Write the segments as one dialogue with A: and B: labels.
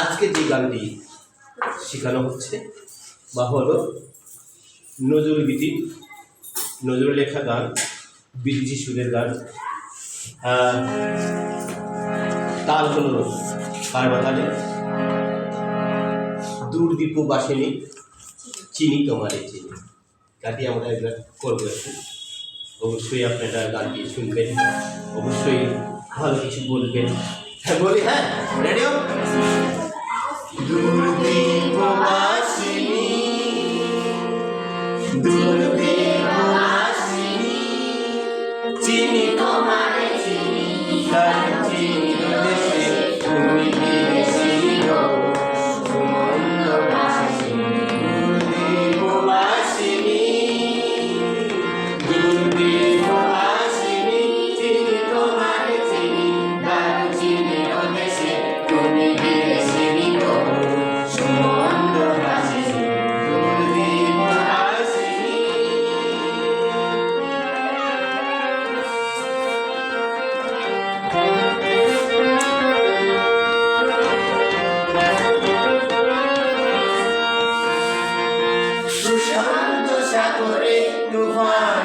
A: আজকে যে গানটি শেখানো হচ্ছে, বা হলো নজরুল গীতি, নজরুল লেখা গান বিজি সুরের গান তাল হলো পার্বতালে দূর দীপ বাসিনী, চিনি তোমারে চিনি। গানটি আমরা একবার করব একটু। অবশ্যই আপনারা গানটি শুনবেন, অবশ্যই ভালো কিছু বলবেন। বলি হ্যাঁ রেডিও দুর্দীপবাসিনী দুর্দীপবাসিনী চিনি তোমারে চিনি সাগরে তুফান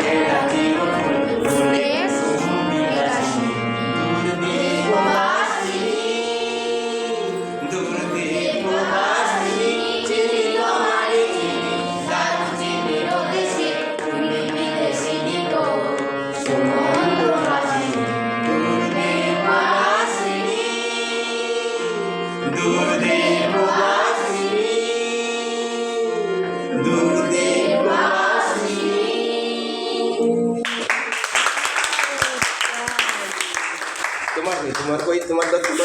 A: tomar, güey.